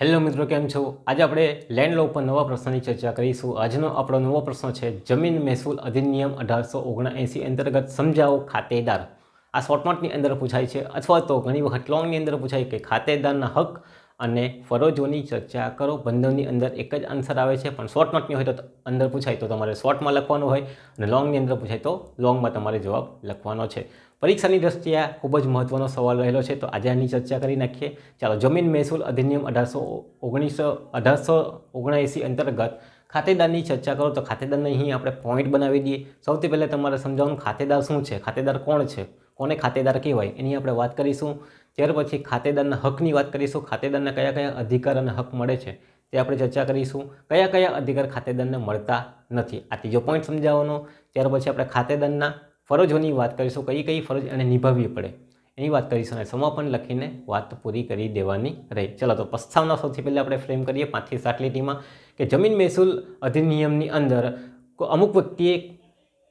Hello મિત્રો, કેમ છો? આજે આપણે લેન્ડ લો પર નવા પ્રશ્નની ચર્ચા કરીશું. આજનો આપણો નવો પ્રશ્ન છે, જમીન મહેસૂલ અધિનિયમ અઢારસો ઓગણએંસી અંતર્ગત સમજાવો ખાતેદાર. આ શોર્ટનોટની અંદર પૂછાય છે, અથવા તો ઘણી વખત લોંગની અંદર પૂછાય કે ખાતેદારના હક અને ફરજોની ચર્ચા કરો. બંધની અંદર એક જ આન્સર આવે છે, પણ શોર્ટ નોટની હોય તો અંદર પૂછાય તો તમારે શોર્ટમાં લખવાનું હોય અને લોંગની અંદર પૂછાય તો લોંગમાં તમારે જવાબ લખવાનો છે. પરીક્ષાની દ્રષ્ટિએ ખૂબ જ મહત્ત્વનો સવાલ રહેલો છે. તો આજે આની ચર્ચા કરી નાખીએ. ચાલો, જમીન મહેસૂલ અધિનિયમ અઢારસો ઓગણીસો, અઢારસો ઓગણએંસી અંતર્ગત ખાતેદારની ચર્ચા કરો. તો ખાતેદારને અહીં આપણે પોઈન્ટ બનાવી દઈએ. સૌથી પહેલાં તમારે સમજાવવાનું ખાતેદાર શું છે? ખાતેદાર કોણ છે? કોને ખાતેદાર કહેવાય? એની આપણે વાત કરીશું. ત્યાર પછી ખાતેદારના હકની વાત કરીશું. ખાતેદારને કયા કયા અધિકાર અને હક મળે છે? તે આપણે ચર્ચા કરીશું. કયા કયા અધિકાર ખાતેદારને મળતા નથી? આ ત્રીજો પોઈન્ટ સમજાવવાનો. ત્યાર પછી આપણે ખાતેદારના ફરજોની વાત કરીશું, કઈ કઈ ફરજ એને નિભાવવી પડે, એની વાત કરીશું અને સમાપન લખીને વાત પૂરી કરી દેવાની રહી. ચલો, તો પ્રસ્તાવના સૌથી પહેલાં આપણે ફ્રેમ કરીએ પાંચથી સાત લીટીમાં કે જમીન મહેસૂલ અધિનિયમની અંદર અમુક વ્યક્તિએ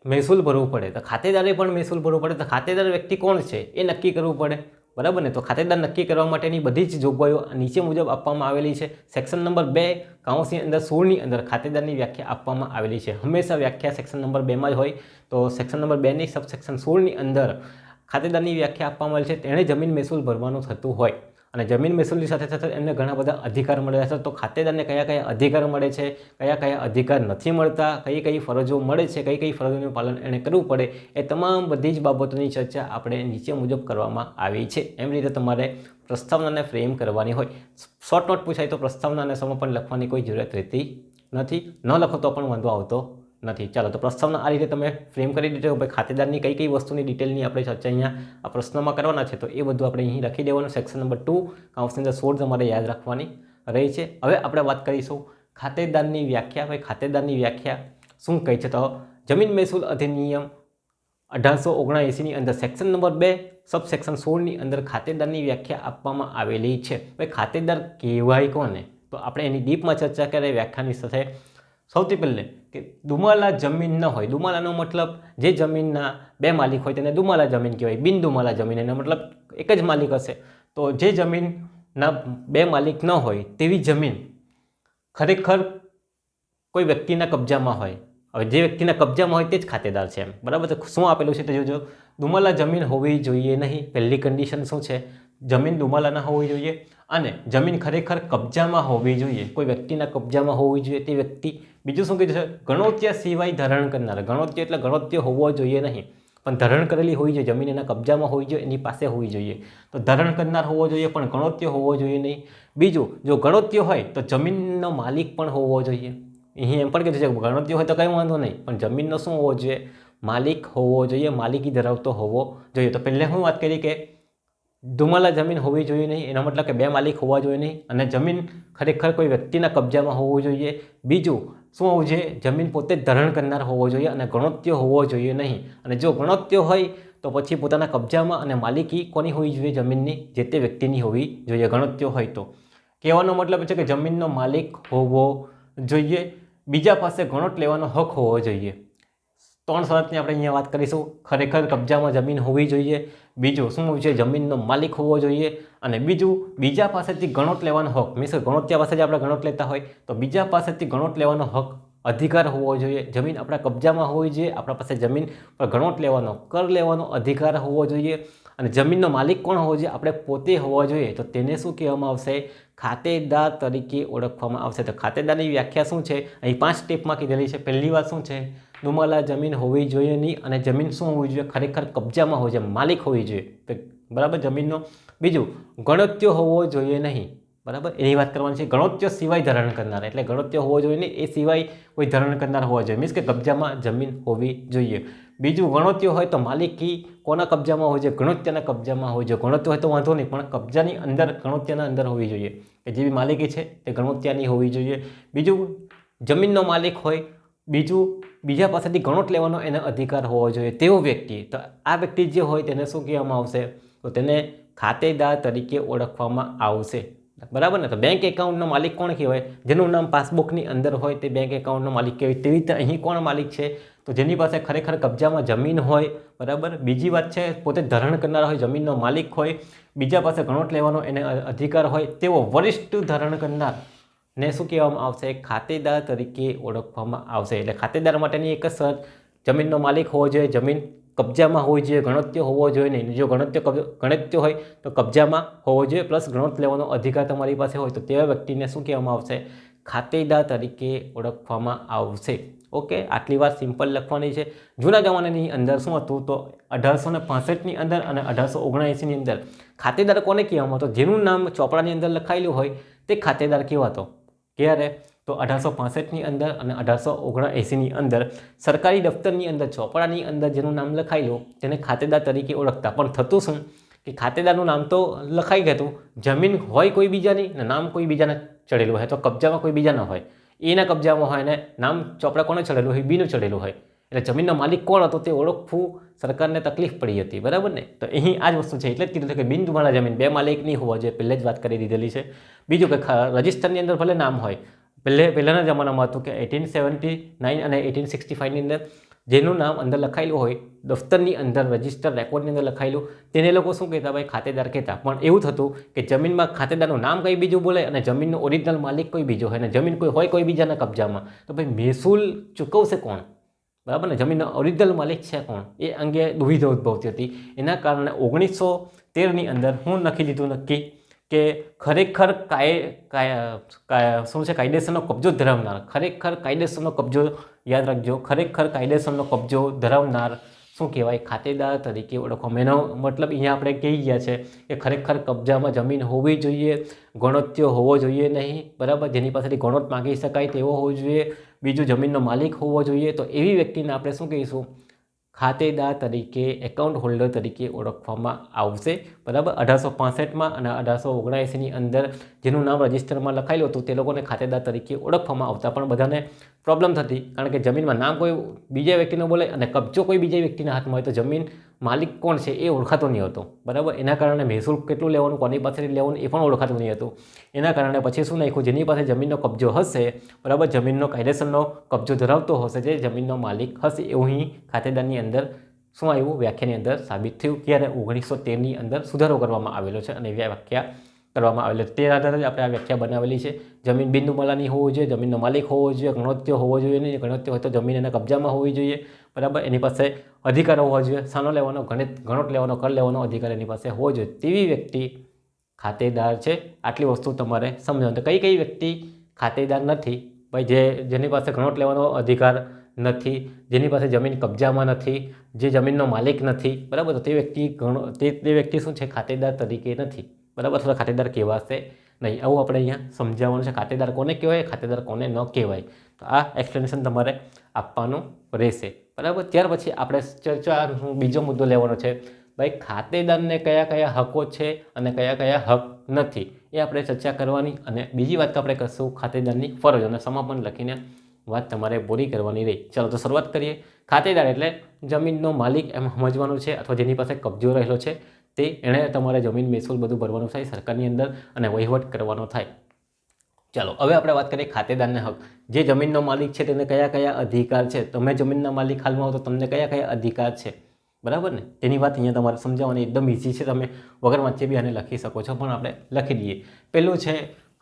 મહેસૂલ ભરવું પડે. તો ખાતેદારે પણ મહેસૂલ ભરવું પડે. તો ખાતેદાર વ્યક્તિ કોણ છે? એ નક્કી કરવું પડે. બરાબર ને? તો ખાતેદાર નક્કી કરવા માટેની બધી જ જોગવાઈઓ નીચે મુજબ આપવામાં આવેલી છે. સેક્શન નંબર બે કાઉન્સની અંદર સોળની અંદર ખાતેદારની વ્યાખ્યા આપવામાં આવેલી છે. હંમેશા વ્યાખ્યા સેક્શન નંબર બેમાં જ હોય. તો સેક્શન નંબર બેની સબ સેક્શન સોળની અંદર ખાતેદારની વ્યાખ્યા આપવામાં આવેલી છે. તેણે જમીન મહેસૂલ ભરવાનું થતું હોય. અને જમીન મહેસૂલની સાથે સાથે એમને ઘણા બધા અધિકાર મળ્યા છે. તો ખાતેદારને કયા કયા અધિકાર મળે છે? કયા કયા અધિકાર નથી મળતા? કઈ કઈ ફરજો મળે છે? કઈ કઈ ફરજોનું પાલન એણે કરવું પડે? એ તમામ બધી જ બાબતોની ચર્ચા આપણે નીચે મુજબ કરવામાં આવી છે. એમ રીતે તમારે પ્રસ્તાવનાને ફ્રેમ કરવાની હોય. શોર્ટ નોટ પૂછાય તો પ્રસ્તાવના અને સમાપન લખવાની કોઈ જરૂરત રહેતી નથી. ન લખો તો પણ વાંધો આવતો નથી. ચાલો, તો પ્રશ્નમાં આ રીતે તમે ફ્રેમ કરી દીધો. ભાઈ ખાતેદારની કઈ કઈ વસ્તુની ડિટેલની આપણે ચર્ચા અહીંયા આ પ્રશ્નમાં કરવાના છે, તો એ બધું આપણે અહીં લખી દેવાનું. સેક્શન નંબર ટુ કાઉન્સની અંદર સોળ તમારે યાદ રાખવાની રહી છે. હવે આપણે વાત કરીશું ખાતેદારની વ્યાખ્યા. ભાઈ ખાતેદારની વ્યાખ્યા શું કહે છે? તો જમીન મહેસૂલ અધિનિયમ અઢારસો ઓગણએંસીની અંદર સેક્શન નંબર બે સબ સેક્શન સોળની અંદર ખાતેદારની વ્યાખ્યા આપવામાં આવેલી છે. ભાઈ ખાતેદાર કહેવાય કોને? તો આપણે એની ડીપમાં ચર્ચા કરીએ, વ્યાખ્યાની સાથે. સૌથી પહેલે કે દુમાલા જમીન ન હોય. દુમાલાનો મતલબ જે જમીનના બે માલિક હોય તેને દુમાલા જમીન કહેવાય, બિન દુમાલા જમીન. એનો મતલબ એક જ માલિક હશે. તો જે જમીનના બે માલિક ન હોય તેવી જમીન ખરેખર કોઈ વ્યક્તિના કબજામાં હોય. હવે જે વ્યક્તિના કબજામાં હોય તે જ ખાતેદાર છે એમ. બરાબર તો શું આપેલું છે તે જોજો. દુમાલા જમીન હોવી જોઈએ નહીં. પહેલી કન્ડિશન શું છે? જમીન દુમાલાના હોવી જોઈએ અને જમીન ખરેખર કબજામાં હોવી જોઈએ. કોઈ વ્યક્તિના કબજામાં હોવી જોઈએ તે વ્યક્તિ બીજું શું કીધું છે? ગણોત્ય સિવાય ધરણ કરનાર. ગણોત્ય એટલે ગણોત્ય હોવો જોઈએ નહીં. પણ ધરણ કરેલી હોવી જોઈએ. જમીન એના કબજામાં હોવી જોઈએ, એની પાસે હોવી જોઈએ. તો ધરણ કરનાર હોવો જોઈએ, પણ ગણોત્ય હોવો જોઈએ નહીં. બીજું, જો ગણોત્ય હોય, તો જમીનનો માલિક પણ હોવો જોઈએ. અહીં એમ પણ કીધું છે ગણોત્ય હોય તો કંઈ વાંધો નહીં. પણ જમીનનો શું હોવો જોઈએ? માલિક હોવો જોઈએ, માલિકી ધરાવતો હોવો જોઈએ. તો પહેલાં હું વાત કરી કે ધુમાલા જમીન હોવી જોઈએ નહીં. એનો મતલબ કે બે માલિક હોવા જોઈએ નહીં. અને જમીન ખરેખર કોઈ વ્યક્તિના કબજામાં હોવું જોઈએ. બીજું શું હોવું જોઈએ? જમીન પોતે ધરણ કરનાર હોવો જોઈએ અને ગણોત્ય હોવો જોઈએ નહીં. અને જો ગણોત્ય હોય, તો પછી પોતાના કબજામાં અને માલિકી કોની હોવી જોઈએ જમીનની? જે તે વ્યક્તિની હોવી જોઈએ. ગણોત્ય હોય તો. કહેવાનો મતલબ છે કે જમીનનો માલિક હોવો જોઈએ. બીજા પાસે ગણોટ લેવાનો હક હોવો જોઈએ. ત્રણ શરતની આપણે અહીંયા વાત કરીશું. ખરેખર કબજામાં જમીન હોવી જોઈએ. બીજું શું છે? જમીનનો માલિક હોવો જોઈએ. અને બીજું, બીજા પાસેથી ગણોટ લેવાનો હક. મીન્સ કે પાસેથી આપણે ગણોટ લેતા હોય, તો બીજા પાસેથી ગણોટ લેવાનો હક અધિકાર હોવો જોઈએ. જમીન આપણા કબજામાં હોવી જોઈએ. આપણા પાસે જમીન પર ગણોટ લેવાનો, કર લેવાનો અધિકાર હોવો જોઈએ. અને જમીનનો માલિક કોણ હોવો જોઈએ? આપણે પોતે હોવો જોઈએ. તો તેને શું કહેવામાં આવશે? ખાતેદાર તરીકે ઓળખવામાં આવશે. તો ખાતેદારની વ્યાખ્યા શું છે? અહીં પાંચ સ્ટેપમાં કીધેલી છે. પહેલી વાત શું છે? દુમાલા જમીન હોવી જોઈએ નહીં અને જમીન શું હોવી જોઈએ? ખરેખર કબજામાં હોવી જોઈએ, માલિક હોવી જોઈએ. બરાબર જમીનનો બીજું, ગણત્ય હોવો જોઈએ નહીં. બરાબર? એની વાત કરવાની છે, ગણોત્ય સિવાય ધારણ કરનાર. એટલે ગણોત્ય હોવો જોઈએ નહીં, એ સિવાય કોઈ ધારણ કરનાર હોવા જોઈએ. મીન્સ કે કબજામાં જમીન હોવી જોઈએ. બીજું, ગણોત્ય હોય તો માલિકી કોના કબજામાં હોય છે ગણોત્યના કબજામાં હોય છે ગણોત્ય હોય તો વાંધો નહીં, પણ કબજાની અંદર, ગણોત્યના અંદર હોવી જોઈએ. કે જેવી માલિકી છે તે ગણોત્યાની હોવી જોઈએ. બીજું, જમીનનો માલિક હોય બીજું, બીજા પાસેથી ગણોટ લેવાનો એને અધિકાર હોવો જોઈએ તેવો વ્યક્તિ. તો આ વ્યક્તિ જે હોય તેને શું કહેવામાં આવશે? તો તેને ખાતેદાર તરીકે ઓળખવામાં આવશે. બરાબર ને? તો બેંક એકાઉન્ટનો માલિક કોણ કહેવાય? જેનું નામ પાસબુકની અંદર હોય તે બેંક એકાઉન્ટનો માલિક કહેવાય. તેવી રીતે અહીં કોણ માલિક છે? તો જેની પાસે ખરેખર કબજામાં જમીન હોય, બરાબર? બીજી વાત છે, પોતે ધરણ કરનાર હોય, જમીનનો માલિક હોય, બીજા પાસે ગણોટ લેવાનો એને અધિકાર હોય તેવો વરિષ્ઠ ધરણ કરનાર ને શું કહેવામાં આવશે? ખાતેદાર તરીકે ઓળખવામાં આવશે. એટલે ખાતેદાર માટેની એક જ શરત, જમીનનો માલિક હોવો જોઈએ, જમીન કબજામાં હોવી જોઈએ, ગણત્ય હોવો જોઈએ નહીં. જો ગણત્ય ગણત્ય હોય તો કબજામાં હોવો જોઈએ, પ્લસ ગણત લેવાનો અધિકાર તમારી પાસે હોય તો તેવા વ્યક્તિને શું કહેવામાં આવશે? ખાતેદાર તરીકે ઓળખવામાં આવશે. ઓકે? આટલી વાત સિમ્પલ લખવાની છે. જૂના જમાનાની અંદર શું હતું? તો અઢારસો ને પાસઠની અંદર અને અઢારસો ઓગણએંસીની અંદર ખાતેદાર કોને કહેવામાં આવતો? જેનું નામ ચોપડાની અંદર લખાયેલું હોય તે ખાતેદાર કહેવાતો. ક્યારે? તો અઢારસો પાસઠની અંદર અને અઢારસો ઓગણએંસીની અંદર સરકારી દફતરની અંદર, ચોપડાની અંદર જેનું નામ લખાયેલું તેને ખાતેદાર તરીકે ઓળખતા. પણ થતું શું? કે ખાતેદારનું નામ તો લખાઈ ગયું જમીન હોય કોઈ બીજાની ને નામ કોઈ બીજાને ચડેલું હોય. તો કબજામાં કોઈ બીજાના હોય. એના કબજામાં હોય ને નામ ચોપડા કોને ચડેલું હોય? બીનું ચડેલું હોય. એટલે જમીનનો માલિક કોણ હતો તે ઓળખવું સરકારને તકલીફ પડી હતી, બરાબર ને? તો અહીં આ જ વસ્તુ છે. એટલે જ કીધું છે કે બિનજુમાળા જમીન બે માલિક નહીં હોવા જોઈએ, પહેલે જ વાત કરી દીધેલી છે. બીજું કે રજિસ્ટરની અંદર ભલે નામ હોય, પહેલે, પહેલાંના જમાનામાં હતું કે એટીન સેવન્ટી નાઇન અને એટીન સિક્સટી ફાઇવની અંદર જેનું નામ અંદર લખાયેલું હોય, દફતરની અંદર રજિસ્ટર રેકોર્ડની અંદર લખાયેલું, તેને લોકો શું કહેતા ભાઈ? ખાતેદાર કહેતા. પણ એવું થતું કે જમીનમાં ખાતેદારનું નામ કંઈ બીજું બોલે અને જમીનનો ઓરિજિનલ માલિક કોઈ બીજો હોય અને જમીન કોઈ હોય કોઈ બીજાના કબજામાં. તો ભાઈ મહેસૂલ ચૂકવશે કોણ? બરાબર ને? જમીનનો ઓરિજિનલ માલિક છે કોણ? એ અંગે દુવિધા ઉદ્ભવતી હતી. એના કારણે ઓગણીસો તેરની અંદર હું લખી દીધું નક્કી કે ખરેખર કાય- શું છે? કાયદેસરનો કબજો ધરાવનાર, ખરેખર કાયદેસરનો કબજો યાદ રાખજો, ખરેખર કાયદેસરનો કબજો ધરાવનાર શું કહેવાય, ખાતેદાર તરીકે ઓળખવામાં એનો મતલબ અહીંયા આપણે કહી ગયા છે કે ખરેખર કબજામાં જમીન હોવી જોઈએ, ગણોત્યો હોવો જોઈએ નહીં, બરાબર? જેની પાસેથી ગણોત માગી શકાય તેવો હોવો જોઈએ, બીજું જમીનનો માલિક હોવો જોઈએ. તો એવી વ્યક્તિને આપણે શું કહીશું? ખાતેદાર તરીકે એકાઉન્ટ હોલ્ડર તરીકે ઓળખવામાં આવશે. બરાબર? અઢારસો પાસઠમાં અને અઢારસો ઓગણએંસીની અંદર જેનું નામ રજિસ્ટરમાં લખાયેલું હતું, તે લોકોને ખાતેદાર તરીકે ઓળખવામાં આવતા, પણ બધાને પ્રોબ્લેમ થતી. કારણ કે જમીનમાં નામ કોઈ બીજા વ્યક્તિનો બોલે અને કબજો કોઈ બીજા વ્યક્તિના હાથમાં હોય, તો જમીન માલિક કોણ છે એ ઓળખાતો નહીં હતો. બરાબર? એના કારણે મહેસૂલ કેટલું લેવાનું, કોની પાસેથી લેવાનું એ પણ ઓળખાતું નહીં હતું. એના કારણે પછી શું નાખ્યું? જેની પાસે જમીનનો કબજો હશે, બરાબર? જમીનનો કાયદેસરનો કબજો ધરાવતો હશે, જે જમીનનો માલિક હશે, એવું અહીં ખાતેદારની અંદર શું આવ્યું? વ્યાખ્યાની અંદર સાબિત થયું ક્યારે ઓગણીસો તેરની અંદર સુધારો કરવામાં આવેલો છે અને વ્યાખ્યા કરવામાં આવેલો તે આધારે જ આપણે આ વ્યાખ્યા બનાવેલી છે. જમીન બિંદુ મલાની હોવું જોઈએ, જમીનનો માલિક હોવો જોઈએ, ગણોત્ય હોવો જોઈએ નહીં. ગણોત્ય હોય તો જમીન એના કબજામાં હોવી જોઈએ. બરાબર? એની પાસે અધિકાર હોવો જોઈએ. સાનો લેવાનો, ગણિત, ગણોટ લેવાનો કર લેવાનો અધિકાર એની પાસે હોવો જોઈએ. તેવી વ્યક્તિ ખાતેદાર છે. આટલી વસ્તુ તમારે સમજવાનું. તો કઈ કઈ વ્યક્તિ ખાતેદાર નથી? ભાઈ, જે, જેની પાસે ગણોટ લેવાનો અધિકાર નથી, જેની પાસે જમીન કબજામાં નથી, જે જમીનનો માલિક નથી, બરાબર? તો તે વ્યક્તિ ઘણો, તે તે વ્યક્તિ શું છે? ખાતેદાર તરીકે નથી. બરાબર? અથવા ખાતેદાર કહેવાશે નહીં. આવું આપણે અહીંયા સમજાવવાનું છે. ખાતેદાર કોને કહેવાય? ખાતેદાર કોને ન કહેવાય? તો આ એક્સપ્લેનેશન તમારે આપવાનું રહેશે. બરાબર? ત્યાર પછી આપણે ચર્ચાનો બીજો મુદ્દો લેવાનો છે. ભાઈ, ખાતેદારને કયા કયા હકો છે અને કયા કયા હક નથી? એ આપણે ચર્ચા કરવાની અને બીજી વાત આપણે કરશું ખાતેદારની ફરજ. અને સમાપન લખીને વાત તમારે પૂરી કરવાની રહી. ચાલો, તો શરૂઆત કરીએ. ખાતેદાર એટલે જમીનનો માલિક એમ સમજવાનું છે અથવા જેની પાસે કબજો રહેલો છે, તે એણે તમારે જમીન મહેસૂલ બધું ભરવાનું થાય, સરકારની અંદર અને વહીવટ કરવાનો થાય. ચાલો, હવે આપણે વાત કરીએ ખાતેદારને હક. જે જમીનનો માલિક છે તેને કયા કયા અધિકાર છે? તમે જમીનના માલિક હાલમાં હો તો તમને કયા કયા અધિકાર છે? બરાબર ને? તેની વાત અહીંયા તમારે સમજાવવાની એકદમ ઇઝી છે. તમે વગર વાંચે બી આને લખી શકો છો, પણ આપણે લખી દઈએ. પહેલું છે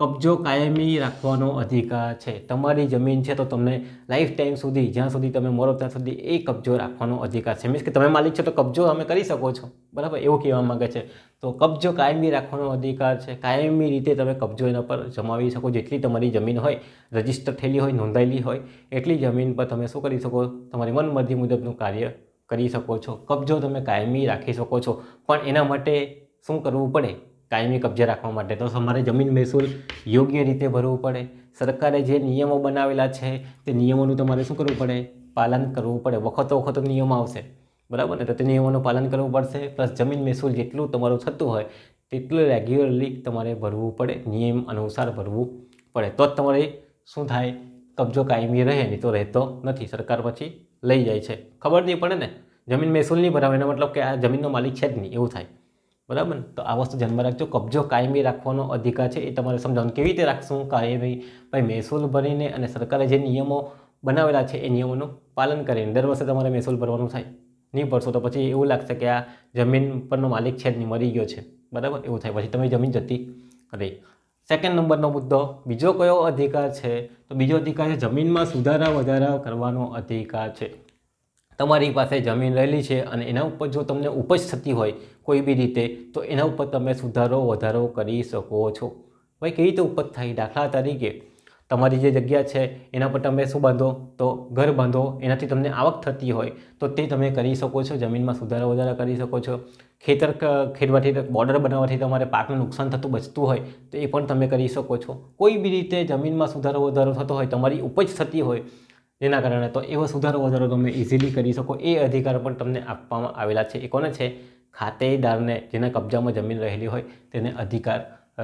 કબજો કાયમી રાખવાનો અધિકાર છે. તમારી જમીન છે તો તમને લાઈફ ટાઈમ સુધી, જ્યાં સુધી તમે મરો ત્યાં સુધી એ કબજો રાખવાનો અધિકાર છે. મીન્સ કે તમે માલિક છો તો કબજો તમે કરી શકો છો. બરાબર? એવું કહેવા માગે છે. તો કબજો કાયમી રાખવાનો અધિકાર છે. કાયમી રીતે તમે કબજો એના પર જમાવી શકો. જેટલી તમારી જમીન હોય રજિસ્ટર થયેલી હોય, નોંધાયેલી હોય, એટલી જમીન પર તમે શું કરી શકો? તમારી મનમરજી મુજબનું કાર્ય કરી શકો છો. કબજો તમે કાયમી રાખી શકો છો. પણ એના માટે શું કરવું પડે? કાયમી કબજે રાખવા માટે. તો તમારે જમીન મહેસૂલ યોગ્ય રીતે ભરવું પડે. સરકારે જે નિયમો બનાવેલા છે, તે નિયમોનું તમારે શું કરવું પડે? પાલન કરવું પડે. વખતો વખતો નિયમો આવશે. બરાબર ને? તો તે નિયમોનું પાલન કરવું પડશે. પ્લસ જમીન મહેસૂલ જેટલું તમારું થતું હોય, તેટલું રેગ્યુલરલી તમારે ભરવું પડે. નિયમ અનુસાર ભરવું પડે. તો જ તમારે શું થાય? કબજો કાયમી રહે નહીં તો રહેતો નથી. સરકાર પછી લઈ જાય છે. ખબર નહીં પડે ને? જમીન મહેસૂલ નહીં ભરાવે, એનો મતલબ કે આ જમીનનો માલિક છે જ નહીં. એવું થાય. બરાબર ને? તો આ વસ્તુ ધ્યાનમાં રાખજો. કબજો કાયમી રાખવાનો અધિકાર છે, એ તમારે સમજાવવાનું કેવી રીતે રાખશું, કાયમી. ભાઈ, મહેસૂલ ભરીને અને સરકારે જે નિયમો બનાવેલા છે, એ નિયમોનું પાલન કરીને દર વર્ષે તમારે મહેસૂલ ભરવાનું થાય. નહીં ભરશો તો પછી એવું લાગશે કે આ જમીન પરનો માલિક છે જ મરી ગયો છે. બરાબર? એવું થાય. પછી તમે જમીન જતી રહી. સેકન્ડ નંબરનો મુદ્દો, બીજો કયો અધિકાર છે? તો બીજો અધિકાર છે, જમીનમાં સુધારા વધારા કરવાનો અધિકાર છે. તમારી પાસે જમીન રહેલી છે અને એના ઉપર જો તમને ઉપજ થતી હોય કોઈ બી રીતે, તો એના ઉપર તમે સુધારો વધારો કરી શકો છો. ભાઈ, કેવી રીતે ઉપજ થાય? દાખલા તરીકે, તમારી જે જગ્યા છે, એના પર તમે શું બાંધો? તો ઘર બાંધો. એનાથી તમને આવક થતી હોય, તો તે તમે કરી શકો છો. જમીનમાં સુધારા વધારા કરી શકો છો. ખેતર ખેડવાથી બોર્ડર બનાવવાથી તમારે પાકનું નુકસાન થતું, બચતું હોય, તો એ પણ તમે કરી શકો છો. કોઈ બી રીતે જમીનમાં સુધારો, વધારો થતો હોય, તમારી ઉપજ થતી હોય જેના કારણે તો એવો સુધારો વધારો તમે ઇઝીલી કરી શકો. એ અધિકાર પણ તમને આપવામાં આવેલા છે. એ કોને છે? ખાતેદારને, જેના કબજામાં જમીન રહેલી હોય તેને અધિકાર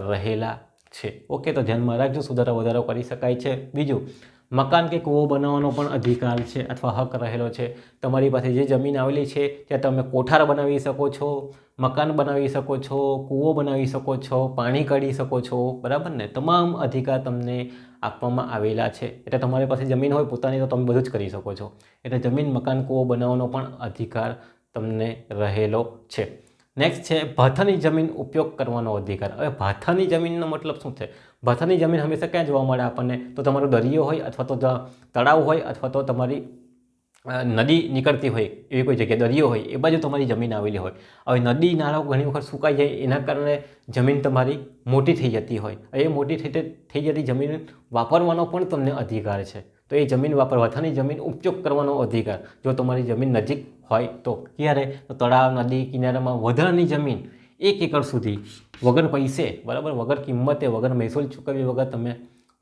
રહેલા છે. ઓકે, તો ધ્યાનમાં રાખજો. સુધારો વધારો કરી શકાય છે. બીજું મકાન કે કૂવો બનાવવાનો પણ અધિકાર છે અથવા હક રહેલો છે. તમારી પાસે જે જમીન આવેલી છે, ત્યાં તમે કોઠાર બનાવી શકો છો, મકાન બનાવી શકો છો, કૂવો બનાવી શકો છો, પાણી કાઢી શકો છો, બરાબર ને? તમામ અધિકાર તમને આપવામાં આવેલા છે. એટલે તમારી પાસે જમીન હોય પોતાની, તો તમે બધું જ કરી શકો છો. એટલે જમીન, મકાન, કૂવો બનાવવાનો પણ અધિકાર તમને રહેલો છે. નેક્સ્ટ છે, ભાથાની જમીન ઉપયોગ કરવાનો અધિકાર. હવે ભાથાની જમીનનો મતલબ શું છે? ભાથાની જમીન હંમેશા ક્યાં જોવા મળે આપણને? તો તમારો દરિયો હોય અથવા તો તળાવ હોય અથવા તો તમારી નદી નીકળતી હોય એવી કોઈ જગ્યાએ દરિયો હોય, એ બાજુ તમારી જમીન આવેલી હોય. હવે નદી, નાળાઓ ઘણી વખત સુકાઈ જાય, એના કારણે જમીન તમારી મોટી થઈ જતી હોય. એ મોટી થઈ થઈ જતી જમીન વાપરવાનો પણ તમને અધિકાર છે. તો એ જમીન વાપર વથાની જમીન ઉપયોગ કરવાનો અધિકાર. જો તમારી જમીન નજીક હોય તો ક્યારે? તો તળાવ, નદી, કિનારામાં વધારાની જમીન એક એકર સુધી. વગર પૈસે, બરાબર? વગર કિંમતે, વગર મહેસૂલ ચૂકવ્યા વગર તમે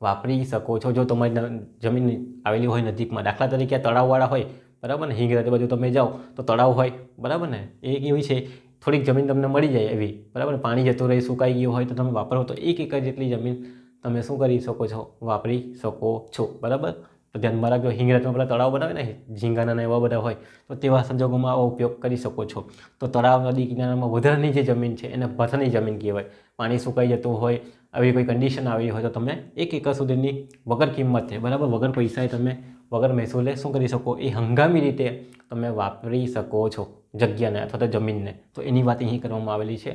વાપરી શકો છો. જો તમારી જમીન આવેલી હોય નજીકમાં, દાખલા તરીકે તળાવવાળા હોય, બરાબર ને? હિંગરાજ બાજુ તમે જાઓ, તો તળાવ હોય, બરાબર ને? એ એવી છે, થોડીક જમીન તમને મળી જાય એવી, બરાબર પાણી જતું રહે, સુકાઈ ગયું હોય તો તમે વાપરો તો એક એકર જેટલી જમીન તમે શું કરી શકો છો? વાપરી શકો છો, બરાબર? તો ધ્યાનમાં રાખજો હિંગરાજમાં પેલા તળાવ બનાવે ને, ઝીંગાના એવા બધા હોય, તો તેવા સંજોગોમાં આવો ઉપયોગ કરી શકો છો. તો તળાવ નદી કિનારામાં વધારાની જે જમીન છે, એને ભથની જમીન કહેવાય. પાણી સુકાઈ જતું હોય, આવી કોઈ કન્ડિશન આવી હોય તો તમે એક એકર સુધીની વગર કિંમતે બરાબર? વગર પૈસાએ તમે વગર મહેસૂલે શું કરી શકો? એ હંગામી રીતે તમે વાપરી શકો છો જગ્યાને અથવા તો જમીનને. તો એની વાત અહીં કરવામાં આવેલી છે.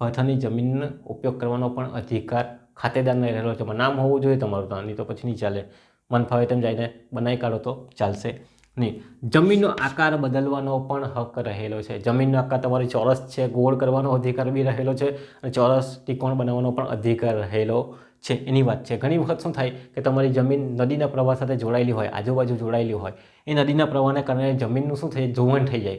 ભથની જમીનનો ઉપયોગ કરવાનો પણ અધિકાર ખાતેદારને રહેલો છે. નામ હોવું જોઈએ, તમારું તો નહીં તો પછી નહીં ચાલે. મન ફાવે તેમ જઈને બનાવી કાઢો તો ચાલશે નહીં. જમીનનો આકાર બદલવાનો પણ હક રહેલો છે. જમીનનો આકાર તમારી ચોરસ છે, ગોળ કરવાનો અધિકાર બી રહેલો છે અને ચોરસ ત્રિકોણ બનાવવાનો પણ અધિકાર રહેલો છે. એની વાત છે. ઘણી વખત શું થાય કે તમારી જમીન નદીના પ્રવાહ સાથે જોડાયેલી હોય, આજુબાજુ જોડાયેલી હોય, એ નદીના પ્રવાહને કારણે જમીનનું શું થઈ ધોવણ થઈ જાય.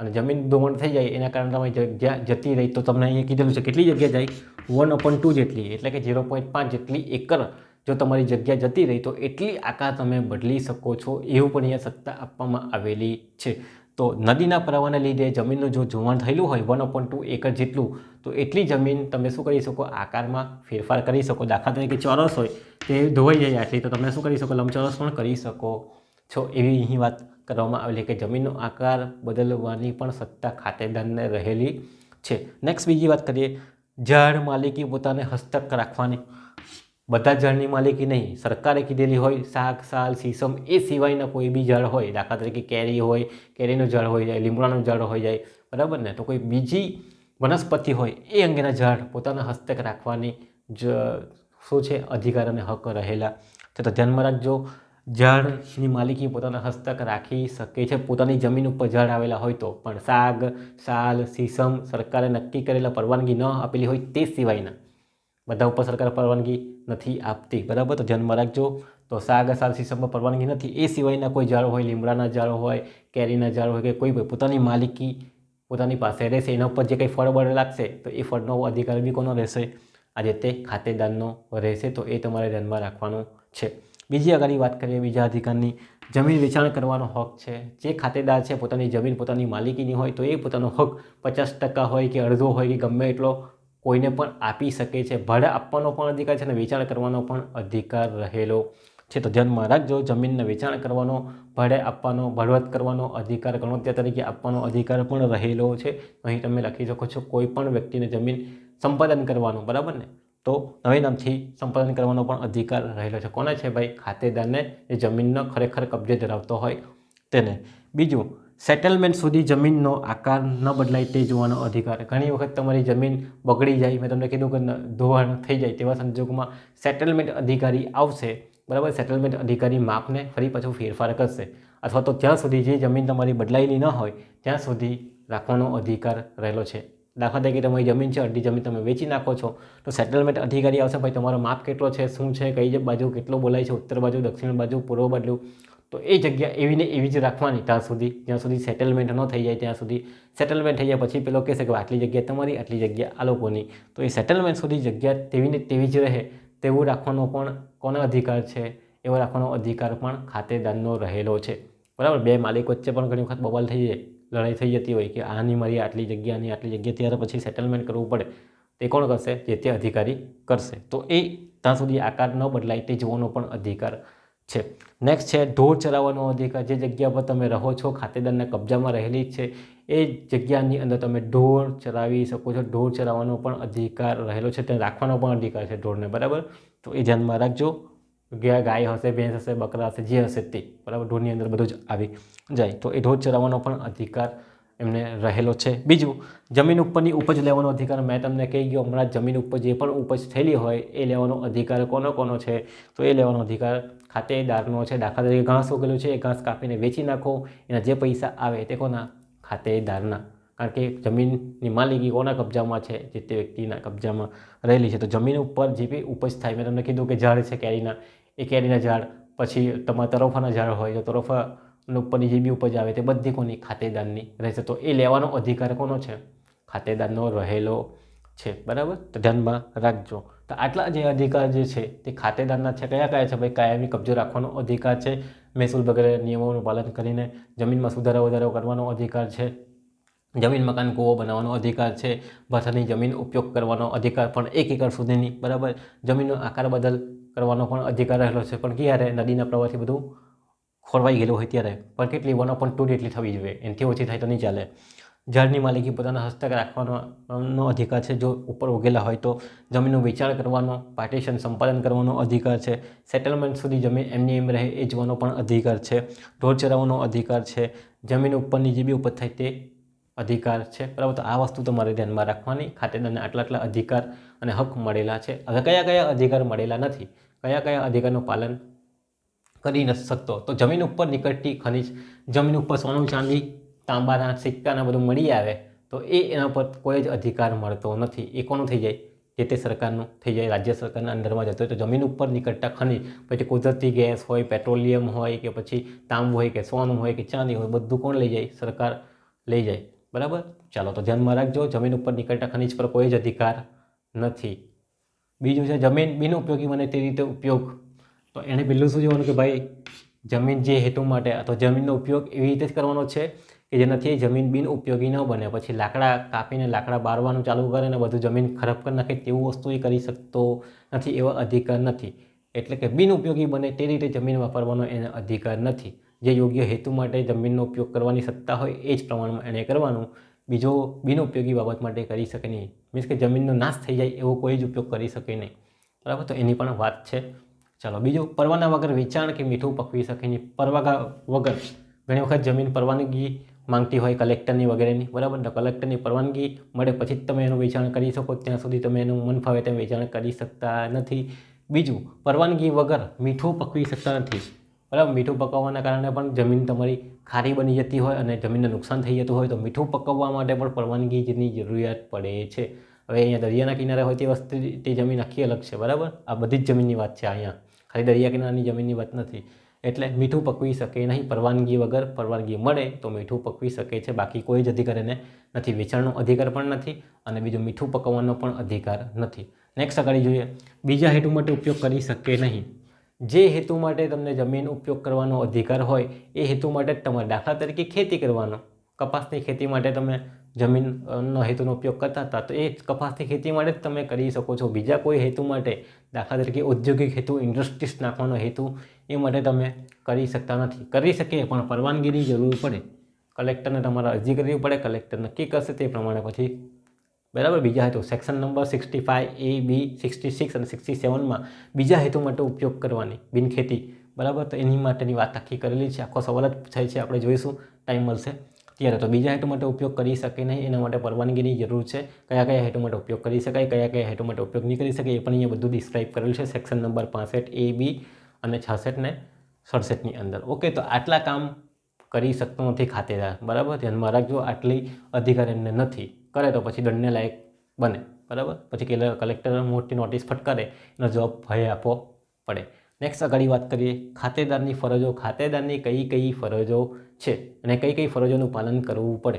અને જમીન ધોવણ થઈ જાય, એના કારણે તમારી જગ્યા જતી રહી, તો તમને અહીંયા કીધેલું છે, કેટલી જગ્યા જાય? વન અપોન ટુ જેટલી, એટલે કે ઝીરો પોઈન્ટ પાંચ જેટલી એકર જો તમારી જગ્યા જતી રહી તો એટલી આકાર તમે બદલી શકો છો એવું પણ અહીંયા સત્તા આપવામાં આવેલી છે. તો નદીના પ્રવાહને લીધે જમીનનું જો જોવાણ થયેલું હોય વન પોઈન્ટ ટુ એકર જેટલું, તો એટલી જમીન તમે શું કરી શકો? આકારમાં ફેરફાર કરી શકો. દાખલા તરીકે ચોરસ હોય તે ધોવાઈ જાય આટલી, તો તમે શું કરી શકો? લંબચોરસ પણ કરી શકો છો. એવી અહીં વાત કરવામાં આવેલી કે જમીનનો આકાર બદલવાની પણ સત્તા ખાતેદારને રહેલી છે. નેક્સ્ટ બીજી વાત કરીએ. ઝાડ માલિકી પોતાને હસ્તક રાખવાની. બધા ઝાડની માલિકી નહીં. સરકારે કીધેલી હોય, શાક, સાલ સીસમ એ સિવાયના કોઈ બી ઝાડ હોય. દાખલા તરીકે કેરી હોય, કેરીનું ઝાડ હોય જાય, લીમડાનું ઝાડ હોય જાય. બરાબર ને? તો કોઈ બીજી વનસ્પતિ હોય એ અંગેના ઝાડ પોતાના હસ્તક રાખવાની જ શું છે? અધિકાર અને હક રહેલા. તો ધ્યાનમાં રાખજો ઝાડની માલિકી પોતાના હસ્તક રાખી શકે છે. પોતાની જમીન ઉપર ઝાડ આવેલા હોય તો. પણ શાક, સાલ સીસમ સરકારે નક્કી કરેલા પરવાનગી ન આપેલી હોય તે સિવાયના. બધા ઉપર સરકાર પરવાનગી નથી આપતી. બરાબર? તો ધ્યાનમાં રાખજો. તો સાગ સાલ સીસમમાં પરવાનગી નથી. એ સિવાયના કોઈ ઝાડ હોય, લીમડાના ઝાડ હોય, કેરીના ઝાડ હોય કે કોઈ પોતાની માલિકી પોતાની પાસે રહેશે, એના ઉપર જે કંઈ ફળ બળ લાગશે, તો એ ફળનો અધિકાર બી કોનો રહેશે. આજે તે ખાતેદારનો રહેશે. તો એ તમારે ધ્યાનમાં રાખવાનું છે. બીજી આગળની વાત કરીએ, બીજા અધિકારની. જમીન વેચાણ કરવાનો હક છે. જે ખાતેદાર છે, પોતાની જમીન પોતાની માલિકીની હોય, તો એ પોતાનો હક પચાસ ટકા હોય કે અડધો હોય કે ગમે એટલો કોઈને પણ આપી શકે છે. ભાડે આપવાનો પણ અધિકાર છે અને વેચાણ કરવાનો પણ અધિકાર રહેલો છે. તો ધ્યાનમાં રાખજો, જમીનને વેચાણ કરવાનો, ભાડે આપવાનો ભાડવત કરવાનો અધિકાર ગણોત્યા તરીકે આપવાનો અધિકાર પણ રહેલો છે. અહીં તમે લખી શકો છો, કોઈ પણ વ્યક્તિને જમીન સંપાદન કરવાનું, બરાબર ને? તો નવી નામથી સંપાદન કરવાનો પણ અધિકાર રહેલો છે. કોને છે ભાઈ? ખાતેદારને, જે જમીનનો ખરેખર કબજે ધરાવતો હોય તેને. બીજું સેટલમેન્ટ સુધી જમીનનો આકાર ન બદલાય તે જોવાનો અધિકાર. ઘણી વખત તમારી જમીન બગડી જાય, મેં તમને કીધું કે ધોવાણ થઈ જાય તેવા સંજોગોમાં સેટલમેન્ટ અધિકારી આવશે, બરાબર? સેટલમેન્ટ અધિકારી માપને ફરી પાછું ફેરફાર કરશે. અથવા તો ત્યાં સુધી જે જમીન તમારી બદલાયેલી ન હોય, ત્યાં સુધી રાખવાનો અધિકાર રહેલો છે. દાખલા તરીકે તમારી જમીન છે, અડધી જમીન તમે વેચી નાખો છો, તો સેટલમેન્ટ અધિકારી આવશે, ભાઈ, તમારો માપ કેટલો છે? શું છે? કઈ બાજુ કેટલો બોલાય છે? ઉત્તર બાજુ, દક્ષિણ બાજુ, પૂર્વ બાજુ? તો એ જગ્યા એવીને એવી જ રાખવાની. ત્યાં સુધી, જ્યાં સુધી સેટલમેન્ટ ન થઈ જાય, ત્યાં સુધી સેટલમેન્ટ થઈ જાય. પછી પેલો કહેશે કે આટલી જગ્યા તમારી, આટલી જગ્યા આ લોકોની. તો એ સેટલમેન્ટ સુધી જગ્યા તેવીને તેવી જ રહે. તેવું રાખવાનો પણ કોનો અધિકાર છે? એવો રાખવાનો અધિકાર પણ ખાતેદારનો રહેલો છે. બરાબર? બે માલિક વચ્ચે પણ ઘણી વખત બબાલ થઈ જાય, લડાઈ થઈ જતી હોય કે આની મારી આટલી જગ્યાની આટલી જગ્યા. ત્યારે પછી સેટલમેન્ટ કરવું પડે. તે કોણ કરશે? જે તે અધિકારી કરશે. તો એ ત્યાં સુધી આકાર ન બદલાય, તે જોવાનો પણ અધિકાર છે. નેક્સ્ટ છે, ઢોર ચરાવવાનો અધિકાર. જે જગ્યા પર તમે રહો છો, ખાતેદારના કબજામાં રહેલી છે, એ જગ્યાની અંદર તમે ઢોર ચરાવી શકો છો. ઢોર ચરાવવાનો પણ અધિકાર રહેલો છે, તેને રાખવાનો પણ અધિકાર છે ઢોરને, બરાબર? તો એ ધ્યાનમાં રાખજો. ગયા ગાય હશે, ભેંસ હશે, બકરા હશે, જે હશે તે, બરાબર? ઢોરની અંદર બધું જ આવી જાય. તો એ ઢોર ચરાવવાનો પણ અધિકાર એમને રહેલો છે. બીજું, જમીન ઉપરની ઉપજ લેવાનો અધિકાર મેં તમને કહી ગયો. હમણાં જમીન ઉપર જે પણ ઉપજ થયેલી હોય, એ લેવાનો અધિકાર કોનો કોનો છે? તો એ લેવાનો અધિકાર ખાતેદારનો છે. દાખલા તરીકે ઘાસ ઉગેલું છે, એ ઘાસ કાપીને વેચી નાખો. એના જે પૈસા આવે તે કોના? ખાતેદારના. કારણ કે જમીનની માલિકી કોના કબજામાં છે? જે તે વ્યક્તિના કબજામાં રહેલી છે. તો જમીન ઉપર જે બી ઉપજ થાય, મેં તમને કીધું કે ઝાડ છે, કેરીના. એ કેરીના ઝાડ. પછી તમારા તરફાના ઝાડ હોય, તો તરોફા ઉપરની જે બી ઉપજ આવે તે બધી કોની ખાતેદારની રહેશે. તો એ લેવાનો અધિકાર કોનો છે? ખાતેદારનો રહેલો છે. બરાબર? તો ધ્યાનમાં રાખજો. તો આટલા જે અધિકાર જે છે તે ખાતેદારના છે. કયા કયા છે? ભાઈ, કાયમી કબજો રાખવાનો અધિકાર છે? મહેસૂલ વગેરે નિયમોનું પાલન કરીને જમીનમાં સુધારો વધારો કરવાનો અધિકાર છે. જમીન મકાન કૂવો બનાવવાનો અધિકાર છે. ભાષાની જમીન ઉપયોગ કરવાનો અધિકાર પણ એક એકર સુધીની. બરાબર? જમીનનો આકાર બદલ કરવાનો પણ અધિકાર રહેલો છે. પણ ક્યારે? નદીના પ્રવાહથી બધું ખોરવાઈ ગયેલું હોય ત્યારે. પણ કેટલી વન અપોન ટુ જેટલી થવી જોઈએ. એનાથી ઓછી થાય તો નહીં ચાલે. ઝાડની માલિકી પોતાના હસ્તક રાખવાનો અધિકાર છે. જો ઉપર ઉગેલા હોય તો જમીનનું વેચાણ કરવાનો પાર્ટીશન સંપાદન કરવાનો અધિકાર છે. સેટલમેન્ટ સુધી જમીન એમની એમ રહે એ જોવાનો પણ અધિકાર છે. ઢોર ચરાવવાનો અધિકાર છે. જમીન ઉપરની જે બી ઉપજ થાય તે અધિકાર છે. બરાબર? તો આ વસ્તુ તમારે ધ્યાનમાં રાખવાની. ખાતેદારને આટલા આટલા અધિકાર અને હક મળેલા છે. હવે કયા કયા અધિકાર મળેલા નથી? કયા કયા અધિકારનું પાલન કરી નથી શકતો. તો જમીન ઉપર નીકળતી ખનિજ, જમીન ઉપર સોનું, ચાંદી, તાંબાના, સિક્કાના બધું મળી આવે, તો એ એના પર કોઈ જ અધિકાર મળતો નથી. એ કોનું થઈ જાય? જે તે સરકારનું થઈ જાય, રાજ્ય સરકારના અંદરમાં જતો હોય. તો જમીન ઉપર નીકળતા ખનિજ, પછી કુદરતી ગેસ હોય, પેટ્રોલિયમ હોય કે પછી તાંબુ હોય કે સોનું હોય કે ચાંદી હોય, બધું કોણ લઈ જાય? સરકાર લઈ જાય. બરાબર? ચાલો, તો ધ્યાનમાં રાખજો, જમીન ઉપર નીકળતા ખનિજ પર કોઈ જ અધિકાર નથી. બીજું છે, જમીન બિનઉપયોગી બને તે રીતે ઉપયોગ તો એણે પહેલું શું જોવાનું કે ભાઈ જમીન જે હેતુ માટે અથવા જમીનનો ઉપયોગ એવી રીતે જ કરવાનો છે કે જેનાથી જમીન બિન ઉપયોગી ન બને. પછી લાકડા કાપીને લાકડા બારવાનું ચાલુ કરે અને બધું જમીન ખરાબ કરી નાખે તેવું વસ્તુ એ કરી શકતો નથી એવા અધિકાર નથી. એટલે કે બિન ઉપયોગી બને તે રીતે જમીન વાપરવાનો એને અધિકાર નથી. જે યોગ્ય હેતુ માટે જમીનનો ઉપયોગ કરવાની સત્તા હોય એ જ પ્રમાણમાં એણે કરવાનું. બીજો બિનઉપયોગી બાબત માટે કરી શકે નહીં. મીન્સ કે જમીનનો નાશ થઈ જાય એવો કોઈ જ ઉપયોગ કરી શકે નહીં. બરાબર? તો એની પણ વાત છે. ચાલો, બીજું પરવાના વગર વેચાણ કે મીઠું પકવી શકે નહીં. પરવાના વગર ઘણી વખત જમીન પરવાનગી માંગતી હોય કલેક્ટરની વગેરેની. બરાબર? તો કલેક્ટરની પરવાનગી મળે પછી જ તમે એનું વેચાણ કરી શકો. ત્યાં સુધી તમે એનું મન ફાવે તેમ વેચાણ કરી શકતા નથી. બીજું, પરવાનગી વગર મીઠું પકવી શકતા નથી. બરાબર? મીઠું પકવવાના કારણે પણ જમીન તમારી ખારી બની જતી હોય અને જમીનને નુકસાન થઈ જતું હોય તો મીઠું પકવવા માટે પણ પરવાનગીની જરૂરિયાત પડે છે. હવે અહીંયા દરિયાના કિનારે હોય તે વસ્તુ, તે જમીન આખી અલગ છે. બરાબર? આ બધી જ જમીનની વાત છે અહીંયા. ખાલી દરિયા કિનારાની જમીનની વાત નથી. એટલે મીઠું પકવી શકે નહીં, પરવાનગી વગર પરવાનગી મળે તો મીઠું પકવી શકે છે. બાકી કોઈ જ અધિકાર એને નથી, વેચાણનો અધિકાર પણ નથી અને બીજું મીઠું પકવવાનો પણ અધિકાર નથી. નેક્સ્ટ આગળ જોઈએ. બીજા હેતુ માટે ઉપયોગ કરી શકે નહીં. જે હેતુ માટે તમને જમીન ઉપયોગ કરવાનો અધિકાર હોય, એ હેતુ માટે તમારે દાખલા તરીકે ખેતી કરવાનો. કપાસની ખેતી માટે તમે જમીનનો હેતુનો ઉપયોગ કરતા હતા, તો એ કપાસની ખેતી માટે જ તમે કરી શકો છો. બીજા કોઈ હેતુ માટે, દાખલા તરીકે ઔદ્યોગિક હેતુ, ઇન્ડસ્ટ્રીઝ નાખવાનો હેતુ, એ માટે તમે કરી શકતા નથી. કરી શકીએ, પણ પરવાનગીની જરૂર પડે. કલેક્ટરને તમારે અરજી કરવી પડે, કલેક્ટર નક્કી કરશે તે પ્રમાણે. પછી, બરાબર, બીજા હેતુ, section number sixty five A, B, sixty six અને સિક્સટી સેવનમાં બીજા હેતુ માટે ઉપયોગ કરવાની, બિનખેતી. બરાબર, તો એની માટેની વાત આખી કરેલી છે. આખો સવાલ જ થાય છે, આપણે જોઈશું. ટાઈમ મળશે. ત્યારે તો બીજા હેતુ માટે ઉપયોગ કરી શકે નહીં, એના માટે પરવાનગીની જરૂર છે. કયા કયા હેતુ માટે ઉપયોગ કરી શકાય, કયા કયા હેતુ માટે ઉપયોગ નહીં કરી શકાય, એ પણ અહીંયા બધું ડિસ્ક્રાઇબ કરેલું છે. સેક્શન નંબર પાસઠ એ બી અને છાસઠ ને સડસઠની અંદર. ઓકે તો આટલા કામ કરી શકતો નથી ખાતેદાર. બરાબર? ધ્યાનમાં રાખજો, આટલી અધિકાર એમને નથી. કરે તો પછી દંડને લાયક બને. બરાબર? પછી કેલે- કલેક્ટર મોટી નોટિસ ફટકારે, એનો જવાબ ભય આપવો પડે. નેક્સ્ટ આગળ વાત કરીએ ખાતેદારની ફરજો. ખાતેદારની કઈ કઈ ફરજો છે. અને કઈ કઈ ફરજોનું પાલન કરવું પડે?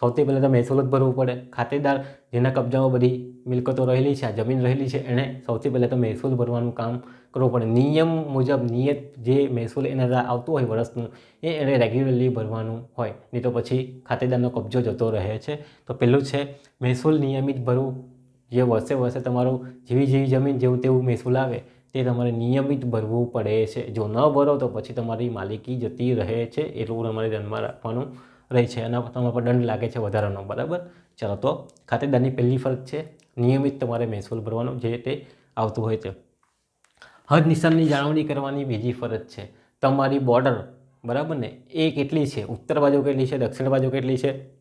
સૌથી પહેલાં તો મહેસૂલ જ ભરવું પડે. ખાતેદાર જેના કબજામાં બધી મિલકતો રહેલી છે, આ જમીન રહેલી છે એણે સૌથી પહેલાં તો મહેસૂલ ભરવાનું કામ કરવું પડે. નિયમ મુજબ નિયત જે મહેસૂલ એના આવતું હોય વર્ષનું, એ એણે રેગ્યુલરલી ભરવાનું હોય. નહીં તો પછી ખાતેદારનો કબજો જતો રહે છે. તો પહેલું છે, મહેસૂલ નિયમિત ભરવું. જે વર્ષે વર્ષે તમારું જેવી જેવી જમીન જેવું તેવું મહેસૂલ આવે તે તમારે નિયમિત ભરવું પડે છે. જો ન ભરો તો પછી તમારી માલિકી જતી રહે છે. એટલું તમારે ધ્યાનમાં રાખવાનું રહે છે અને તમારા પર દંડ લાગે છે વધારાનો, બરાબર? ચાલો તો ખાતેદારની પહેલી ફરજ છે, નિયમિત તમારે મહેસૂલ ભરવાનો જે તે આવતું હોય છે. હદ નિશાનની જાળવણી કરવાની બીજી ફરજ છે. તમારી બોર્ડર, બરાબર ને? એ કેટલી છે? ઉત્તર બાજુ કેટલી છે? દક્ષિણ બાજુ કેટલી છે?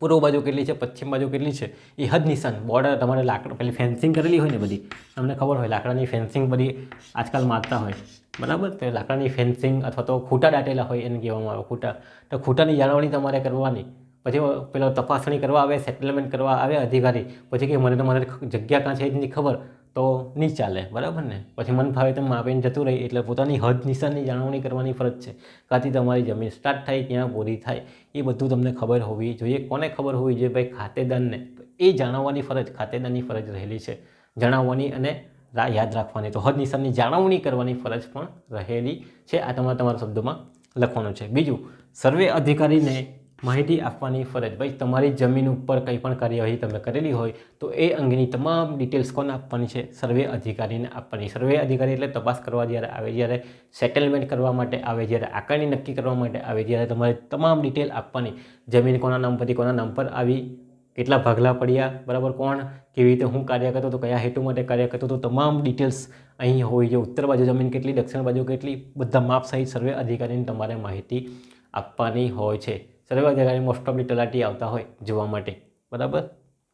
પૂર્વ બાજુ કેટલી છે, પશ્ચિમ બાજુ કેટલી છે, એ હદ નિશાન. બોર્ડર તમારે લાકડા પેલી ફેન્સિંગ કરેલી હોય ને બધી, તમને ખબર હોય, લાકડાની ફેન્સિંગ બધી આજકાલ મારતા હોય. બરાબર? તો લાકડાની ફેન્સિંગ અથવા તો ખૂટા દાટેલા હોય એને કહેવામાં આવે. ખૂટા. તો ખૂટાની જાળવણી તમારે કરવાની. પછી પેલો તપાસણી કરવા આવે સેટલમેન્ટ કરવા આવે અધિકારી. પછી કે મને તો મને જગ્યા કાં છે એ જ નહીં ખબર. તો નહીં ચાલે, બરાબર ને? પછી મન ફાવે તેમ આપીને જતું રહી, એટલે પોતાની હદ નિશાનની જાળવણી કરવાની ફરજ છે. કાંથી તમારી જમીન સ્ટાર્ટ થાય ત્યાં પૂરી થાય, એ બધું તમને ખબર હોવી જોઈએ. કોને ખબર હોવી જોઈએ? ભાઈ ખાતેદારને. એ જાણવવાની ફરજ, ખાતેદારની ફરજ રહેલી છે. જણાવવાની અને યાદ રાખવાની. તો હદ નિશાનની જાળવણી કરવાની ફરજ પણ રહેલી છે. આ તમારે તમારા શબ્દોમાં લખવાનું છે. બીજું, સર્વે અધિકારીને માહિતી આપવાની ફરજ. ભાઈ, તમારી જમીન ઉપર કંઈ પણ કાર્યવાહી તમે કરેલી હોય, તો એ અંગેની તમામ ડિટેલ્સ કોને આપવાની છે, સર્વે અધિકારીને આપવાની. સર્વે અધિકારી એટલે તપાસ કરવા જ્યારે આવે, જ્યારે સેટલમેન્ટ કરવા માટે આવે, જ્યારે આકારણી નક્કી કરવા માટે આવે જ્યારે તમારે તમામ ડિટેલ આપવાની. જમીન કોના નામ પરથી કોના નામ પર આવી, કેટલા ભાગલા પડ્યા, બરાબર કોણ, કેવી રીતે હું કાર્ય કરતો હતો, કયા હેતુ માટે કાર્ય કરતો હતો, તમામ ડિટેલ્સ અહીં હોય છે. ઉત્તર બાજુ જમીન કેટલી, દક્ષિણ બાજુ કેટલી, બધા માપ સહિત સર્વે અધિકારીને તમારે માહિતી આપવાની હોય છે. સર્વે અધિકારી મોસ્ટ ઓફલી તલાટી આવતા હોય જોવા માટે. બરાબર?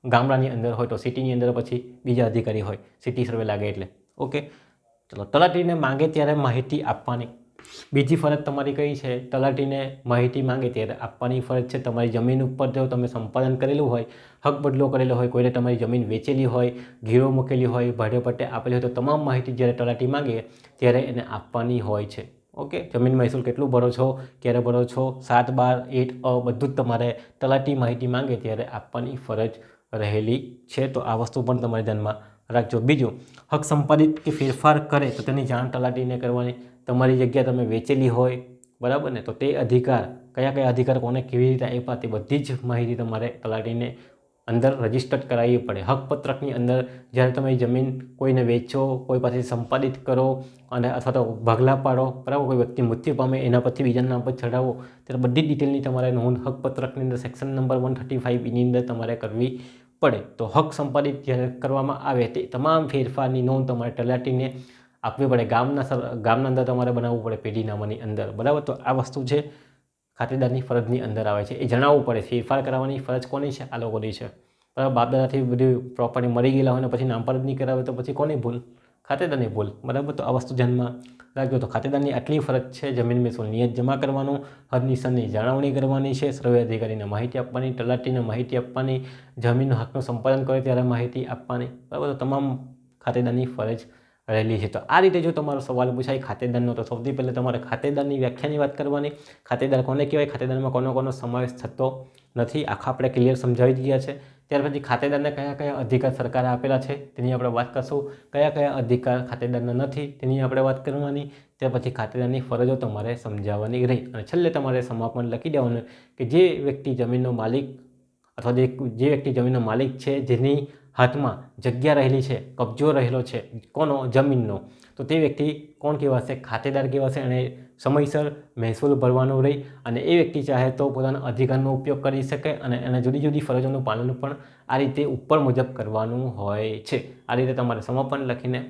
ગામડાની અંદર હોય તો સિટીની અંદર પછી બીજા અધિકારી હોય. સિટી સર્વે લાગે એટલે. ઓકે ચલો, તલાટીને માંગે ત્યારે માહિતી આપવાની. બીજી ફરજ તમારી કઈ છે? તલાટીને માહિતી માંગે ત્યારે આપવાની ફરજ છે. તમારી જમીન ઉપર જો તમે સંપાદન કરેલું હોય, હક બદલો કરેલો હોય, કોઈને તમારી જમીન વેચેલી હોય ગીરો મૂકેલી હોય, ભાડે પટ્ટે આપેલી હોય, તો તમામ માહિતી જ્યારે તલાટી માંગે, ત્યારે એને આપવાની હોય છે. ઓકે? જમીન મહેસૂલ કેટલું ભરો છો? ક્યારે ભરો છો? સાત, બાર, એટ, અ બધું જ તમારે તલાટી માહિતી માંગે ત્યારે આપવાની ફરજ રહેલી છે. તો આ વસ્તુ પણ તમારે ધ્યાનમાં રાખજો. બીજું, હક સંપાદિત કે ફેરફાર કરે તો તેની જાણ તલાટીને કરવાની. તમારી જગ્યા તમે વેચેલી હોય, બરાબર ને? તો તે અધિકાર, કયા કયા અધિકાર, કોને કેવી રીતે આપ્યા તે બધી જ માહિતી તમારે તલાટીને અંદર રજીસ્ટર્ડ કરાવવી પડે. હકપત્રકની અંદર જ્યારે તમે જમીન કોઈને વેચો, કોઈ પાસેથી સંપાદિત કરો અને અથવા તો ભાગલા પાડો, બરાબર? કોઈ વ્યક્તિ મૃત્યુ પામે, એના પરથી બીજાના નામ પર ચડાવો ત્યારે બધી ડિટેલની તમારે નોંધ હકપત્રકની અંદર સેક્શન નંબર વન થર્ટી ફાઇવની અંદર તમારે કરવી પડે. તો હક સંપાદિત જ્યારે કરવામાં આવે, તે તમામ ફેરફારની નોંધ તમારે તલાટીને આપવી પડે. ગામના સર, ગામના અંદર તમારે બનાવવું પડે પેઢીનામાની અંદર. બરાબર? તો આ વસ્તુ છે. ખાતેદારની ફરજની અંદર આવે છે. એ જણાવવું પડે ફેરફાર કરવાની ફરજ કોની છે? આ લોકોની છે. બરાબર? બાપ દાદાથી બધી પ્રોપર્ટી મરી ગયેલા હોય ને પછી નામ પર નહીં કરાવે તો પછી કોની ભૂલ? ખાતેદારની ભૂલ. બરાબર? તો આ વસ્તુ ધ્યાનમાં રાખજો. તો ખાતેદારની આટલી ફરજ છે જમીન મહેસૂલ નિયત જમા કરવાનું હદનિશનની જાળવણી કરવાની છે, સર્વે અધિકારીને માહિતી આપવાની, તલાટીને માહિતી આપવાની જમીન હકનું સંપાદન કરે ત્યારે માહિતી આપવાની. બરાબર? તો તમામ ખાતેદારની ફરજ રહેલી છે. તો આ રીતે જો તમારો સવાલ પૂછાય, ખાતેદારનો, તો સૌથી પહેલાં તમારે ખાતેદારની વ્યાખ્યાની વાત કરવાની. ખાતેદાર કોને કહેવાય? ખાતેદારમાં કોનો કોનો સમાવેશ થતો નથી, આખા આપણે ક્લિયર સમજાવી ગયા છે. ત્યાર પછી ખાતેદારને કયા કયા અધિકાર સરકારે આપેલા છે, તેની આપણે વાત કરશું. કયા કયા અધિકાર ખાતેદારના નથી, તેની આપણે વાત કરવાની. ત્યાર પછી ખાતેદારની ફરજો તમારે સમજાવવાની રહી. અને છેલ્લે તમારે સમાપન લખી દેવાનું કે જે વ્યક્તિ જમીનનો માલિક અથવા જે વ્યક્તિ જમીનનો માલિક છે, જેની હાથમાં જગ્યા રહેલી છે, કબજો રહેલો છે, કોનો, જમીનનો? તો તે વ્યક્તિ કોણ કહેવાશે? ખાતેદાર કહેવાશે અને સમયસર મહેસૂલ ભરવાનું રહી અને એ વ્યક્તિ ચાહે તો પોતાના અધિકારનો ઉપયોગ કરી શકે અને એને જુદી જુદી ફરજોનું પાલન પણ આ રીતે ઉપર મુજબ કરવાનું હોય છે. આ રીતે તમારે સમાપન લખીને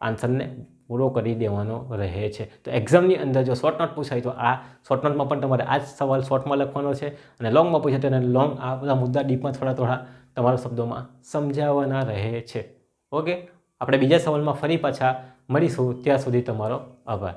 આન્સરને પૂરો કરી દેવાનો રહે છે. તો એક્ઝામની અંદર જો શોર્ટ નોટ પૂછાય તો આ શોર્ટ નોટમાં પણ તમારે આ જ સવાલ શોર્ટમાં લખવાનો છે અને લોંગમાં પૂછાય તો એને લોંગ આ બધા મુદ્દા ડીપમાં થોડા થોડા તમારા શબ્દોમાં સમજાવવાના રહે છે. ઓકે? આપણે બીજા સવાલમાં ફરી પાછા મળીશું. ત્યાં સુધી તમારો આભાર.